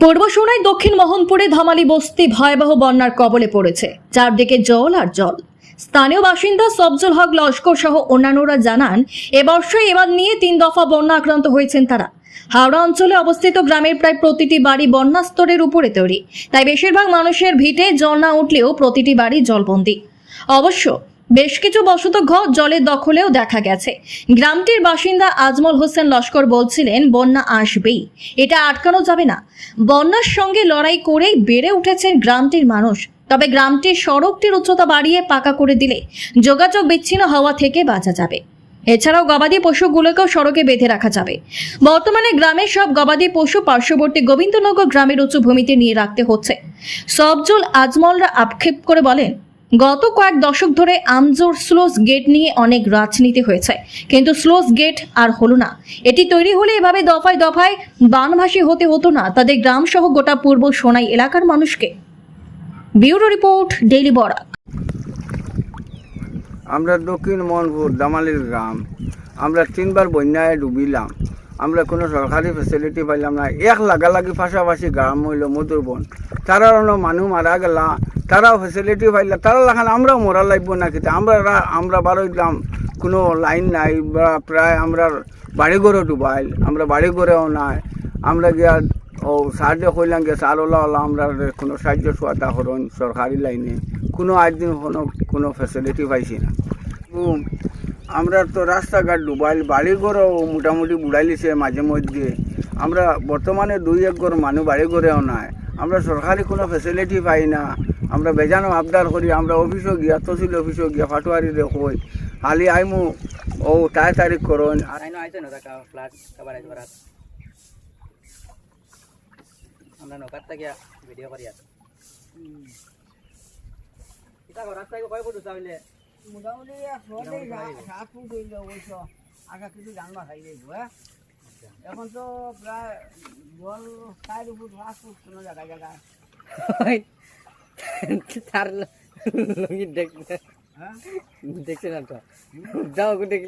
পূর্ব দক্ষিণ মোহনপুরে ধামালি বস্তি ভয়াবহ বন্যার কবলে পড়েছে। চারদিকে জল আর জল। স্থানীয় বাসিন্দা সবজুল হক লস্কর সহ অন্যান্যরা জানান, এ বর্ষায় এবার নিয়ে তিন দফা বন্যা আক্রান্ত হয়েছেন তারা। হাওড়া অঞ্চলে অবস্থিত গ্রামের প্রায় প্রতিটি বাড়ি বন্যা স্তরের উপরে তৈরি। তাই বেশিরভাগ মানুষের ভিটে জল না উঠলেও প্রতিটি বাড়ি জলবন্দী। অবশ্য বেশ কিছু বসত ঘর জলের দখলেও দেখা গেছে। গ্রামটির বাসিন্দা আজমল হোসেন লস্কর বলছিলেন, বন্যা আসবেই। এটা আটকানো যাবে না। বন্যার সঙ্গে লড়াই করেই বেড়ে উঠেছেন গ্রামটির মানুষ। তবে গ্রামটির সড়কটির উচ্চতা বাড়িয়ে পাকা করে দিলে যোগাযোগ বিচ্ছিন্ন হওয়া থেকে বাঁচা যাবে। এছাড়াও গবাদি পশুগুলোকেও সড়কে বেঁধে রাখা যাবে। বর্তমানে গ্রামের সব গবাদি পশু পার্শ্ববর্তী গোবিন্দনগর গ্রামের উঁচু ভূমিতে নিয়ে রাখতে হচ্ছে। সবজুল আজমলরা আক্ষেপ করে বলেন গত কয়েক দশক ধরে আমজোর স্লোস গেট নিয়ে অনেক রাজনীতি হয়েছে। কিন্তু স্লোস গেট আর হলো না। এটি তৈরি হলে এভাবে দফায় দফায় বানভাসী হতে হতো না। তাদের গ্রাম সহ গোটা পূর্ব সোনাই এলাকার মানুষকে। ব্যুরো রিপোর্ট, ডেইলি বড়া আমরা দক্ষিণ মোহনপুর দামালির গ্রাম। আমরা তিনবার বন্যায় ডুবিলাম। আমরা কোনো সরকারি ফেসিলিটি পাইলাম না। এক লাগালাগি পাশাপাশি গ্রাম হইল মধুরবন তারাও মানুষ মারা গেলা। তারাও ফেসিলিটি পাইলা। তারা লাখান আমরাও মরা লাগবো না কিন্তু আমরা আমরা আমরা বারোইলাম কোনো লাইন নাই, বা প্রায় আমরা বাড়ি বাড়িঘরও ডুবাইল, আমরা বাড়িঘরেও নাই। আমরা গিয়া, ও সাহায্য কইলাম গিয়ে সারওয়ালা ওলা ওলা, আমরা কোনো সাহায্য সোয়াতা হরণ সরকারি লাইনে। কোনো আজ দিন কোনো কোনো ফেসিলিটি পাইছি না। আমরা তো রাস্তাঘাট ডুবাইল, বাড়িঘরও মোটামুটি বুড়াইলিছে মাঝে মধ্যে। আমরা বর্তমানে দুই এক ঘর মানুষ বাড়ি ঘরেও নাই। আমরা সরকারি কোনো ফেসিলিটি পাই না। আমরা বেজানো আবদার করি আমরা অফিসও গিয়া তহসিল অফিসও গিয়া ফাটুয়ারিরে কই। হালি আইমু ও তাই তারিখ করুন। আমরা নৌকার থেকে ভিডিও করি আছি। কয় ফুট হইলে মোটামুটি সাত ফুট হইলে অবশ্য আগা কিছু জানবা খাই যাইব হ্যাঁ এখন তো প্রায় জল সাইড উপর ঘাস কোনো জায়গায় জায়গায়। তার লঙ্গি দেখতে হ্যাঁ? দেখছে না তো? যাও দেখি।